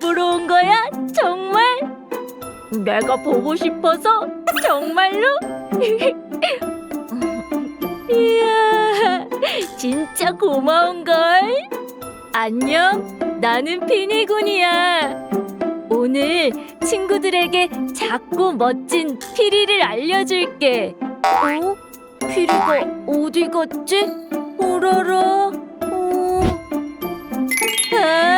보러 온 거야? 정말? 내가 보고 싶어서 정말로? 이야, 진짜 고마운걸. 안녕, 나는 피니군이야. 오늘 친구들에게 작고 멋진 피리를 알려줄게. 어? 피리가 어디 갔지? 오라라. 어. 아,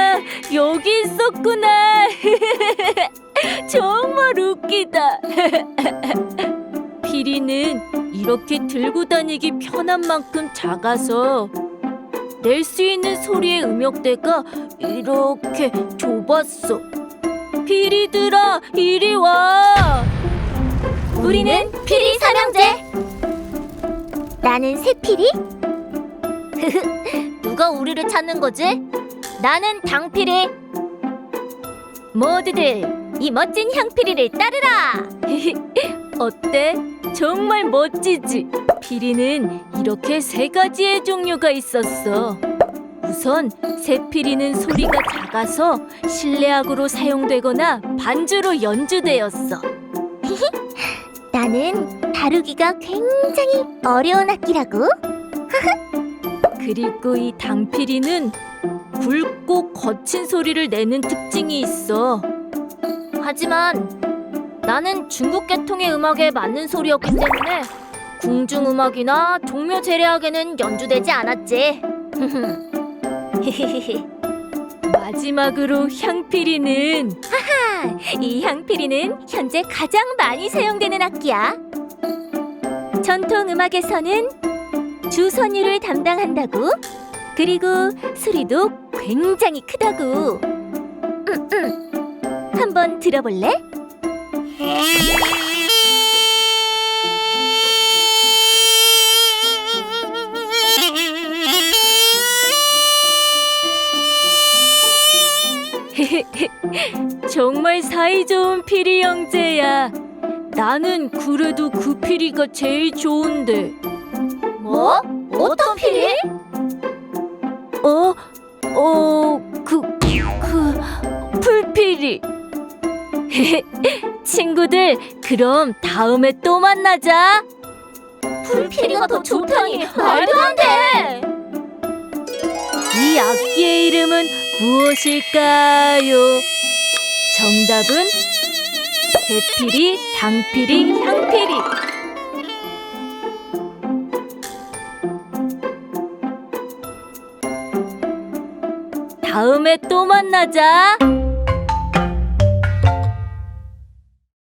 있었구나. 정말 웃기다. 피리는 이렇게 들고 다니기 편한 만큼 작아서 낼 수 있는 소리의 음역대가 이렇게 좁았어. 피리들아, 이리 와. 우리는 피리 삼형제. 나는 새피리. 누가 우리를 찾는 거지? 나는 당피리. 모두들 이 멋진 향피리를 따르라. 어때? 정말 멋지지? 피리는 이렇게 세 가지의 종류가 있었어. 우선 새피리는 소리가 작아서 실내악으로 사용되거나 반주로 연주되었어. 나는 다루기가 굉장히 어려운 악기라고. 그리고 이 당피리는 굵고 거친 소리를 내는 특징이 있어. 하지만 나는 중국 계통의 음악에 맞는 소리였기 때문에 궁중 음악이나 종묘 재래악에는 연주되지 않았지. 마지막으로 향피리는 하하, 이 향피리는 현재 가장 많이 사용되는 악기야. 전통 음악에서는 주선율을 담당한다고. 그리고 소리도 굉장히 크다고. 음, 음. 한번 들어볼래? 정말 사이좋은 피리 형제야. 나는 그래도 그 피리가 제일 좋은데. 뭐? 어떤 피리? 어? 어, 그, 그, 풀피리. 친구들, 그럼 다음에 또 만나자. 풀피리가 더 좋다니 말도 안 돼. 이 악기의 이름은 무엇일까요? 정답은 대피리, 당피리, 향피리. 다음에 또 만나자.